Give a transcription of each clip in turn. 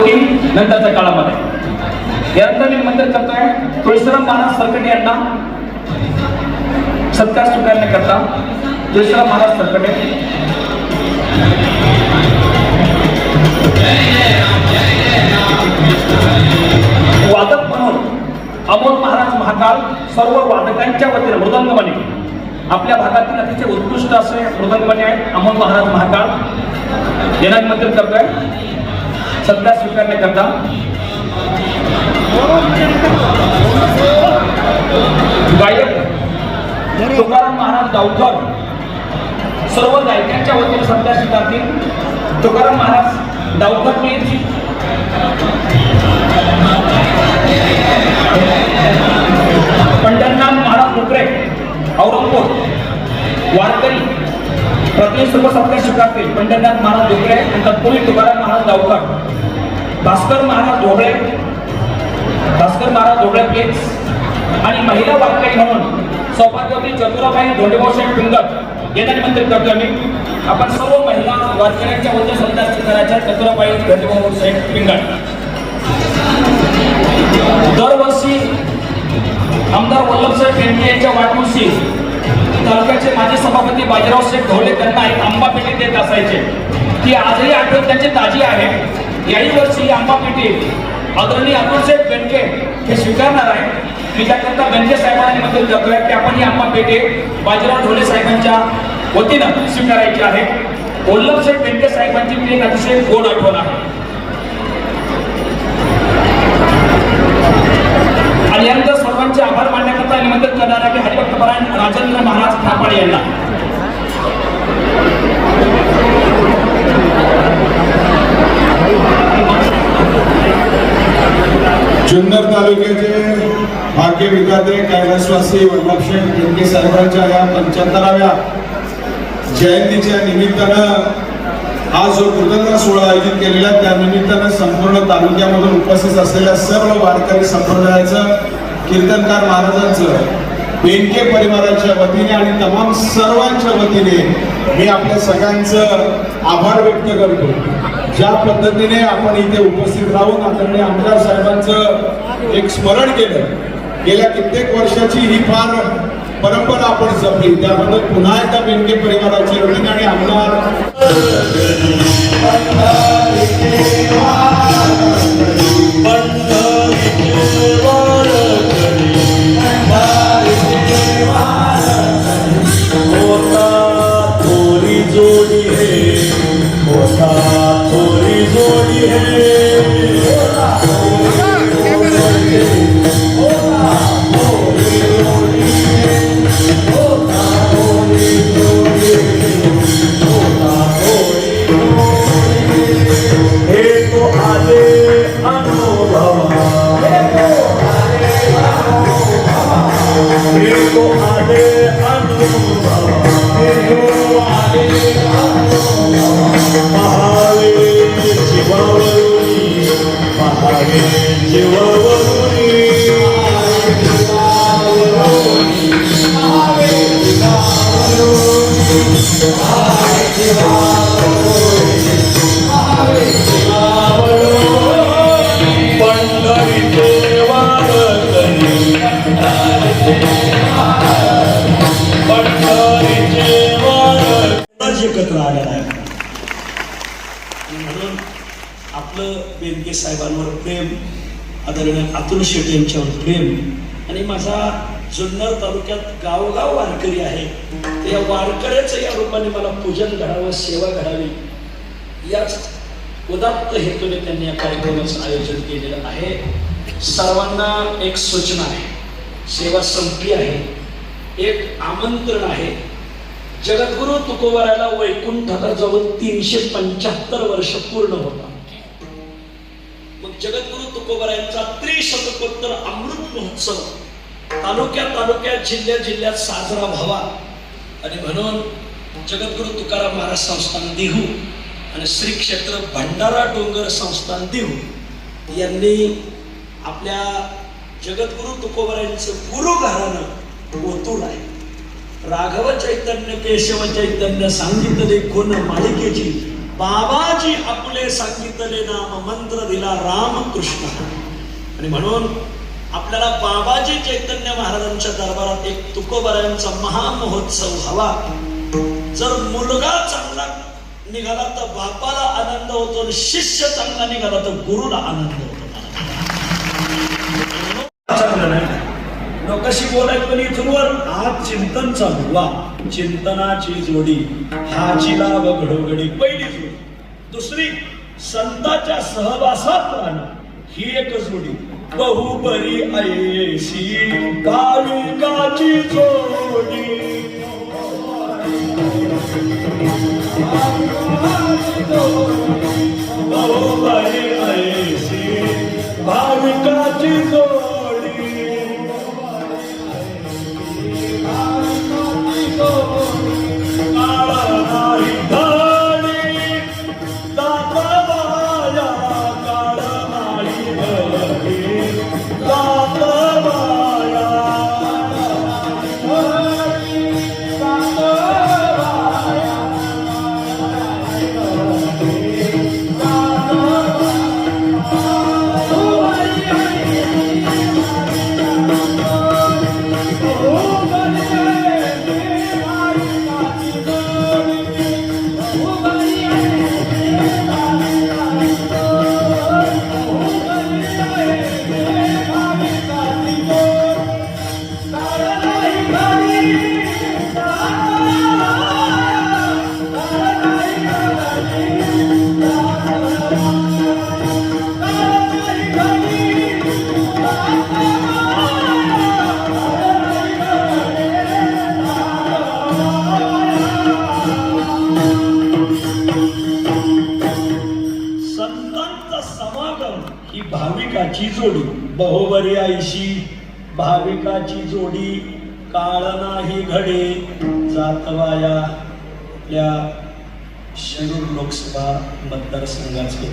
नंतरच्या काळामध्ये. यानंतर मी मंत्र करतोय तुळशीराम महाराज सरकटे यांना सत्कार स्वीकारण्याकरता तुळशीराम महाराज सरकटे वादक म्हणून अमोल महाराज महाकाल सर्व वादकांच्या वतीने मृदंगमणी. आपल्या भागातील अतिशय उत्कृष्ट असे मृदंगमणी आहेत अमोल महाराज महाकाळ यांना मंत्र करतोय. सत्ता स्वीकारण्याकरता गायक तुकाराम महाराज गावकर सर्व गायकांच्या वतीने सत्ता स्वीकारतील तुकाराम महाराज गावकर प्लीज पंढरनाथ महाराज डोकरे औरंगपूर वारकरी प्रतिनिधी आपल्या सत्कार पंढरनाथ महाराज डोकरे आणि तत्पूर्वी तुकाराम महाराज गावकर. भास्कर महाराज ढोबळे भास्कर महाराज ढोबळे प्लेस आणि महिला वारकरी म्हणून सौभाग्यवती चतुराबाई धोंडेभाऊसाहेब पिंगत यांना निमंत्रित करतो आम्ही. आपण सर्व महिला वारकऱ्यांच्या वतीने सत्कार चित्राच्या चतुराबाई धोंडेभाऊसाहेब पिंगट दरवर्षी आमदार वल्लभसाहेब पेंडे यांच्या वाढदिवशी तालुक्याचे माजी सभापती बाजीराव शेठ ढोले त्यांना एक आंबा पेटी देत असायचे. ती आजही आठवण त्यांची ताजी आहे. याही वर्षी आंबा पेटी आदरणीय अतुलसाहेब बेंडके हे स्वीकारणार आहे मी त्याकरता बेंडके साहेबांना निमंत्रित करतोय की आपण ही आंबा पेटी बाजीराव ढोले साहेबांच्या वतीनं स्वीकारायची आहे. वल्लभसाहेब बेंडके साहेबांची मी एक अतिशय गोड आठवण आहे आणि यानंतर सर्वांचे आभार मानण्याकरता निमंत्रित करणार आहे हरिभक्तपरायण राजेंद्र महाराज थापाडे यांना जुन्नर तालुक्याचे भाग्य विधाते कैलासवासी वल्लभशेठ बेंके साहेबांच्या या पंच्याहत्तराव्या जयंतीच्या निमित्तानं हा जो कृतज्ञता सोहळा आयोजित केलेला त्या निमित्तानं संपूर्ण तालुक्यामधून उपस्थित असलेल्या सर्व वारकरी संप्रदायाचं कीर्तनकार महाराजांचं बेंके परिवाराच्या वतीने आणि तमाम सर्वांच्या वतीने मी आपल्या सगळ्यांचं आभार व्यक्त करतो. ज्या पद्धतीने आपण इथे उपस्थित राहून आदरणीय आमदार साहेबांचं एक स्मरण केलं गेल्या कित्येक वर्षाची ही फार परंपरा आपण जपली त्याबद्दल पुन्हा एकदा बेंके परिवाराची वतीने आणि आमदार एकत्र आलेला आहे आणि म्हणून आपलं बेनके साहेबांवर प्रेम आदरणीय अतुल शेट यांच्यावर प्रेम आणि माझा जुन्नर तालुक्यात गावगाव वारकरी आहे. या वारकऱ्याचं या रूपाने मला पूजन घडावं सेवा घडावी याच उदात्त हेतूने त्यांनी या कार्यक्रमाचं आयोजन केलेलं आहे. सर्वांना एक सूचना आहे. सेवा संपली आहे. एक आमंत्रण आहे. जगद्गुरु तुकोबाराला वैकुंठाला जवळ तीनशे पंच्याहत्तर वर्ष पूर्ण होता. मग जगद्गुरु तुकोबारायांचा त्रिशतकोत्तर अमृत महोत्सव तालुक्या तालुक्यात जिल्ह्या जिल्ह्यात साजरा व्हावा. आणि म्हणून जगद्गुरु तुकाराम महाराज संस्थान देहू आणि श्री क्षेत्र भंडारा डोंगर संस्थान देहू यांनी आपल्या जगद्गुरु तुकोबारायांचं गुरु घराणं ओतूर आहे. राघव चैतन्य केशव चैतन्य सांगितले कोण मालिकेची बाबाजी आपले सांगितले नाम मंत्र दिला रामकृष्ण. आणि म्हणून आपल्याला बाबाजी चैतन्य महाराजांच्या दरबारात एक तुकोबारायांचा महामहोत्सव हवा. जर मुलगा चांगला निघाला तर बापाला आनंद होतो आणि शिष्य चांगला निघाला तर गुरुला आनंद होतो. चांगलं नाही. लोकांशी पण इथून वर. हा चिंतन चालू वा चिंतनाची जोडी. हाची लाभ घडोघडी. पहिली जोडी. दुसरी संताच्या सहवासात राहणं. ही एक जोडी. बहुबरी ऐशी कालिकाची जोडी. बहुबरी ऐशी भाविकाची जोडी. बहुबरी आईशी भाविकाची जोडी काळ नाही घडे जातवाया आपल्या शिरूर लोकसभा मतदारसंघाचे.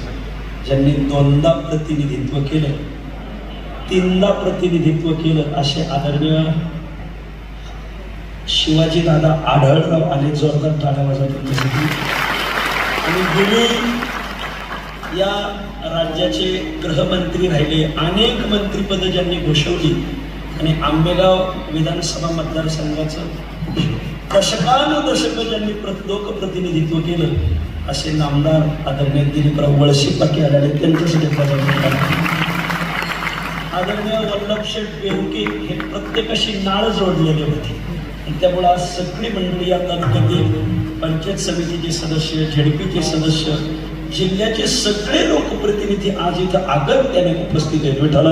ज्यांनी दोनदा प्रतिनिधित्व केलं तीनदा प्रतिनिधित्व केलं असे आदरणीय शिवाजी दादा आढळराव आले जोरदार टाळ्या वाजवत आणि गेली या राज्याचे गृहमंत्री राहिले अनेक मंत्रीपद ज्यांनी घोषवली आणि आंबेगाव विधानसभा मतदारसंघाचं दशकानुदशक ज्यांनी प्र- लोकप्रतिनिधित्व केलं असे नामदार आदरणीय दिलीपराव वळशी पाटील आले त्यांच्यासाठी प्रजापती आदरणीय वल्लभशेठ बेहुके हे प्रत्येकाशी नाळ जोडलेले होते. आणि त्यामुळे आज सगळी मंडळी या तालुक्यातील पंचायत समितीचे सदस्य झेडपीचे सदस्य जिल्ह्याचे सगळे लोकप्रतिनिधी आज इथं आगत त्याने उपस्थित आहेत. विठ्ठल!